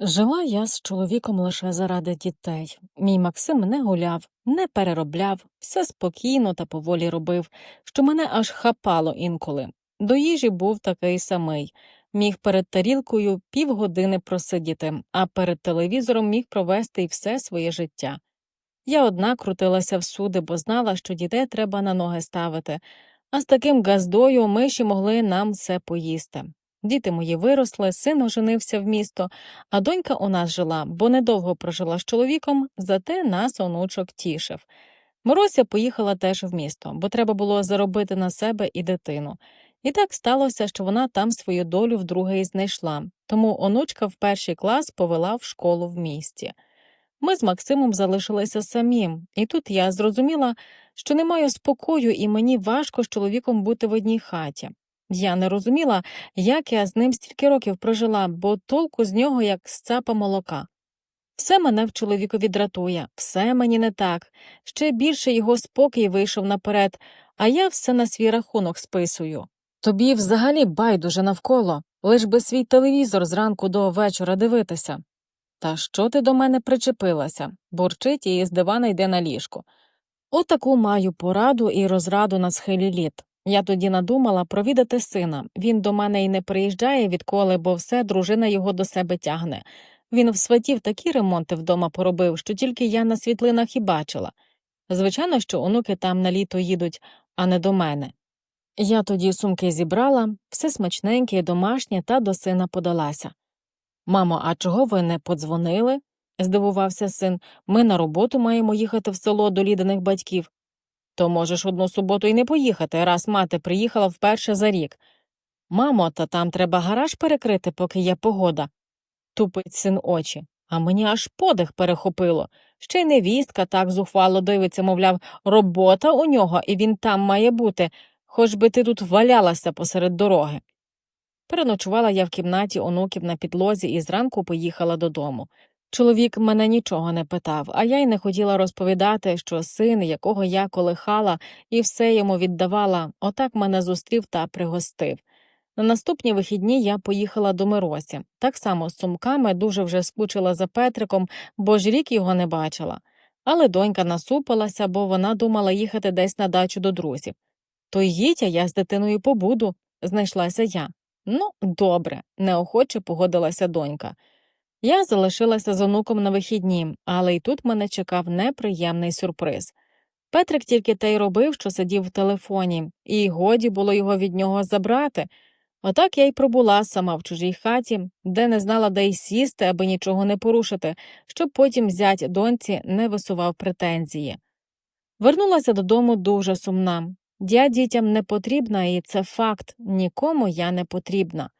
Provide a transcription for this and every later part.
Жила я з чоловіком лише заради дітей. Мій Максим не гуляв, не переробляв, все спокійно та поволі робив, що мене аж хапало інколи. До їжі був такий самий. Міг перед тарілкою півгодини просидіти, а перед телевізором міг провести й все своє життя. Я одна крутилася всюди, бо знала, що дітей треба на ноги ставити, а з таким газдою ми ще могли нам все поїсти. Діти мої виросли, син оженився в місто, а донька у нас жила, бо недовго прожила з чоловіком, зате нас онучок тішив. Морося поїхала теж в місто, бо треба було заробити на себе і дитину. І так сталося, що вона там свою долю вдруге і знайшла, тому онучка в перший клас повела в школу в місті. Ми з Максимом залишилися самі, і тут я зрозуміла, що не маю спокою, і мені важко з чоловіком бути в одній хаті. Я не розуміла, як я з ним стільки років прожила, бо толку з нього як з цапа молока. Все мене в чоловікові дратує, все мені не так, ще більше його спокій вийшов наперед, а я все на свій рахунок списую. Тобі взагалі байдуже навколо, лиш би свій телевізор зранку до вечора дивитися. Та що ти до мене причепилася? бурчить і з дивана йде на ліжко. Отаку маю пораду і розраду на схилі літ. Я тоді надумала провідати сина. Він до мене й не приїжджає відколи, бо все дружина його до себе тягне. Він в сватів такі ремонти вдома поробив, що тільки я на світлинах і бачила. Звичайно, що онуки там на літо їдуть, а не до мене. Я тоді сумки зібрала, все смачненьке і домашнє, та до сина подалася. Мамо, а чого ви не подзвонили? здивувався син. Ми на роботу маємо їхати в село до ліданих батьків. То можеш одну суботу й не поїхати, раз мати приїхала вперше за рік. Мамо, та там треба гараж перекрити, поки є погода. Тупить син очі. А мені аж подих перехопило. Ще й невістка так зухвало дивиться, мовляв, робота у нього, і він там має бути, хоч би ти тут валялася посеред дороги. Переночувала я в кімнаті онуків на підлозі і зранку поїхала додому. Чоловік мене нічого не питав, а я й не хотіла розповідати, що син, якого я колихала і все йому віддавала, отак мене зустрів та пригостив. На наступні вихідні я поїхала до Миросі, так само з сумками дуже вже скучила за Петриком, бо ж рік його не бачила. Але донька насупилася, бо вона думала їхати десь на дачу до друзів. То їдь, а я з дитиною побуду, знайшлася я. Ну, добре, неохоче погодилася донька. Я залишилася з онуком на вихідні, але й тут мене чекав неприємний сюрприз. Петрик тільки те й робив, що сидів в телефоні, і годі було його від нього забрати. Отак я й пробула сама в чужій хаті, де не знала, де й сісти, аби нічого не порушити, щоб потім зять доньці не висував претензії. Вернулася додому дуже сумна. Я дітям не потрібна, і це факт нікому я не потрібна.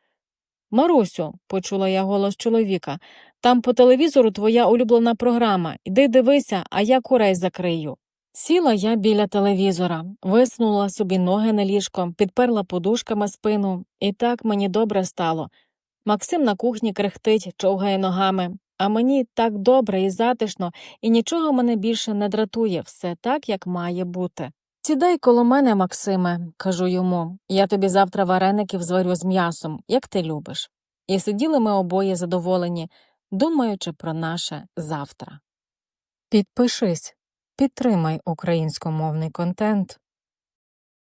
Марусю, почула я голос чоловіка, там по телевізору твоя улюблена програма. Іди дивися, а я курей закрию. Сіла я біля телевізора, висунула собі ноги на ліжко, підперла подушками спину, і так мені добре стало. Максим на кухні крехтить, човгає ногами, а мені так добре і затишно, і нічого мене більше не дратує, все так, як має бути. Сідай коло мене, Максиме, кажу йому, я тобі завтра вареників зварю з м'ясом, як ти любиш. І сиділи ми обоє задоволені, думаючи про наше завтра. Підпишись, підтримай українськомовний контент.